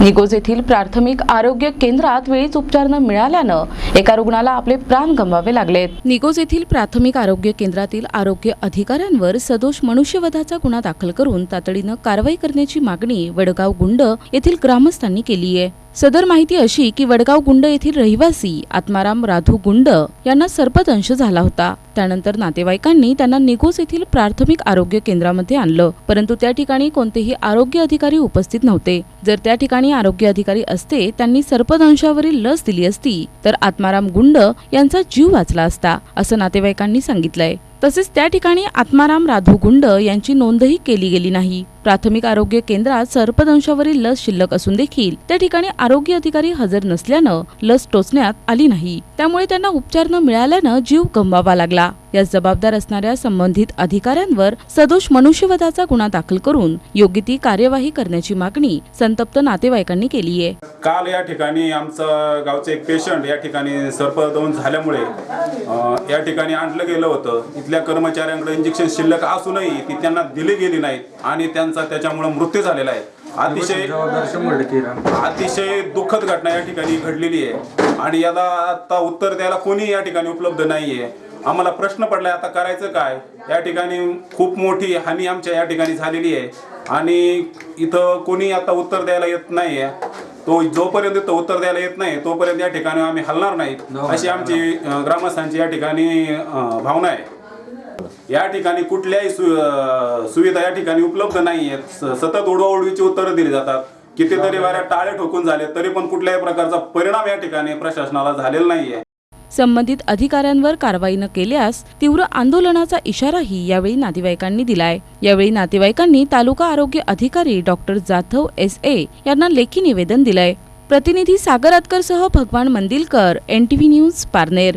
निगोज येथील प्राथमिक आरोग्य केंद्रात वेळीच उपचार न मिळाल्यानं एका रुग्णाला आपले प्राण गमवावे लागलेत. निगोज येथील प्राथमिक आरोग्य केंद्रातील आरोग्य अधिकाऱ्यांवर सदोष मनुष्यवधाचा गुन्हा दाखल करून तातडीनं कारवाई करण्याची मागणी वडगाव गुंड येथील ग्रामस्थांनी केली आहे सदर माहिती अशी की वडगाव गुंड येथील रहिवासी आत्माराम राधू गुंड यांना सर्पदंश झाला होता. त्यानंतर नातेवाईकांनी त्यांना निगोज येथील प्राथमिक आरोग्य केंद्रामध्ये आणलं. परंतु त्या ठिकाणी कोणतेही आरोग्य अधिकारी उपस्थित नव्हते. जर त्या ठिकाणी आरोग्य अधिकारी असते त्यांनी सर्पदंशावरील लस दिली असती तर आत्माराम गुंड यांचा जीव वाचला असता असं नातेवाईकांनी सांगितलंय. तसेच त्या ठिकाणी आत्माराम राधू गुंड यांची नोंदही केली गेली नाही. प्राथमिक आरोग्य केंद्रात सर्पदंशावरील लस शिल्लक असून देखील त्या ठिकाणी आरोग्य अधिकारी हजर नसल्यानं लस टोचण्यात आली नाही. त्यामुळे त्यांना उपचार न मिळाल्यानं जीव गमवावा लागला. यास जबाबदार असणाऱ्या संबंधित अधिकाऱ्यांवर सदोष मनुष्यवधाचा गुन्हा दाखल करून योग्य ती कार्यवाही करण्याची मागणी संतप्त नातेवाईकांनी केली आहे. काल या ठिकाणी आमचं गावचं एक पेशंट या ठिकाणी सर्पदंश झाल्यामुळे या ठिकाणी आणलं गेलं होतं. इथल्या कर्मचाऱ्यांकडे इंजेक्शन शिल्लक असूनही ती त्यांना दिली गेली नाहीत आणि त्यांचा त्याच्यामुळे मृत्यू झालेला आहे. अतिशय अतिशय दुःखद घटना या ठिकाणी घडलेली आहे. आणि याला आता उत्तर द्यायला कोणी या ठिकाणी उपलब्ध नाहीये. आम्हाला प्रश्न पडलाय आता करायचं काय? या ठिकाणी खूप मोठी हानी आमच्या या ठिकाणी झालेली आहे. आणि इथं कोणी आता उत्तर द्यायला येत नाहीये. तो जोपर्यंत इथं उत्तर द्यायला येत नाही तोपर्यंत या ठिकाणी आम्ही हलणार नाही अशी आमची ग्रामस्थांची या ठिकाणी भावना आहे. या ठिकाणी कुठल्याही सुविधा या ठिकाणी उपलब्ध नाही आहेत सतत उडवाउडवीची उत्तरं दिली जातात. कितीतरी वाऱ्या टाळे ठोकून झाले तरी पण कुठल्याही प्रकारचा परिणाम या ठिकाणी प्रशासनाला झालेला नाहीये. संबंधित अधिकाऱ्यांवर कारवाई न केल्यास तीव्र आंदोलनाचा इशाराही यावेळी नातेवाईकांनी दिलाय. यावेळी नातेवाईकांनी तालुका आरोग्य अधिकारी डॉक्टर जाधव एस ए यांना लेखी निवेदन दिलंय. प्रतिनिधी सागर अतकरसह भगवान मंदिलकर एनटीव्ही न्यूज पारनेर.